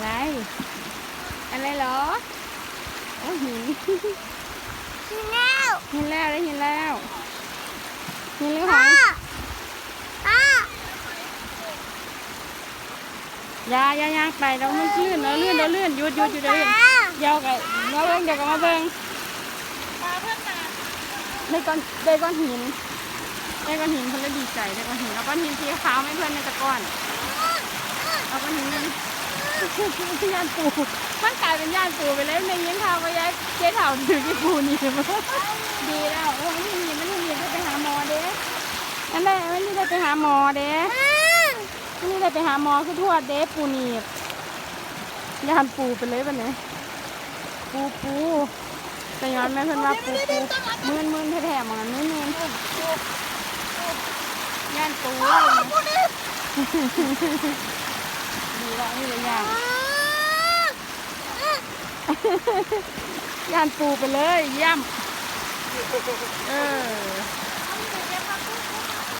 อะไร อะไรเหรอโอ้หินกินแล้วเห็นแล้วได้เห็นแล้วเห็นแล้วหพ่ออยพ่ออยาอยาอยาไปเราไม่ลื่นเราลื่นเราลื่นหยุดหยุดหยุดเดี๋ยวลื่นพ่อเดี๋ยวกันมาเบิ่งเดี๋ยวกันมาเบิ่งในก้อนในก้อนหินในก้อนหินเพิ่นเลยดีใจในก้อนหินเอาก้อนหินสีขาวให้เพื่อนในตะก้อนเอาก้อนหินนึง ย่านปูมันกลายเป็นย่านปูไปเลยในยินข่าวไปย้ายเจ๊เถ่าถือที่ปูนี่ดีแล้วโอ้ยมันนี่มันนี่ได้ไปหาหมอเด้นั่นแหละมันนี่ได้ไปหาหมอเด้มันนี่ได้ไปหาหมอคือทวดเด้ปูนีบย่านปูไปเลยปะเนี่ยปูปูแต่ย้อนแม่เพิ่นว่าปูปูมื่นมื่นแท้ๆมันมื่นมื่นย่านปูดีและนี่เลยย่าน ย่านปูไปเลยย่ำเออ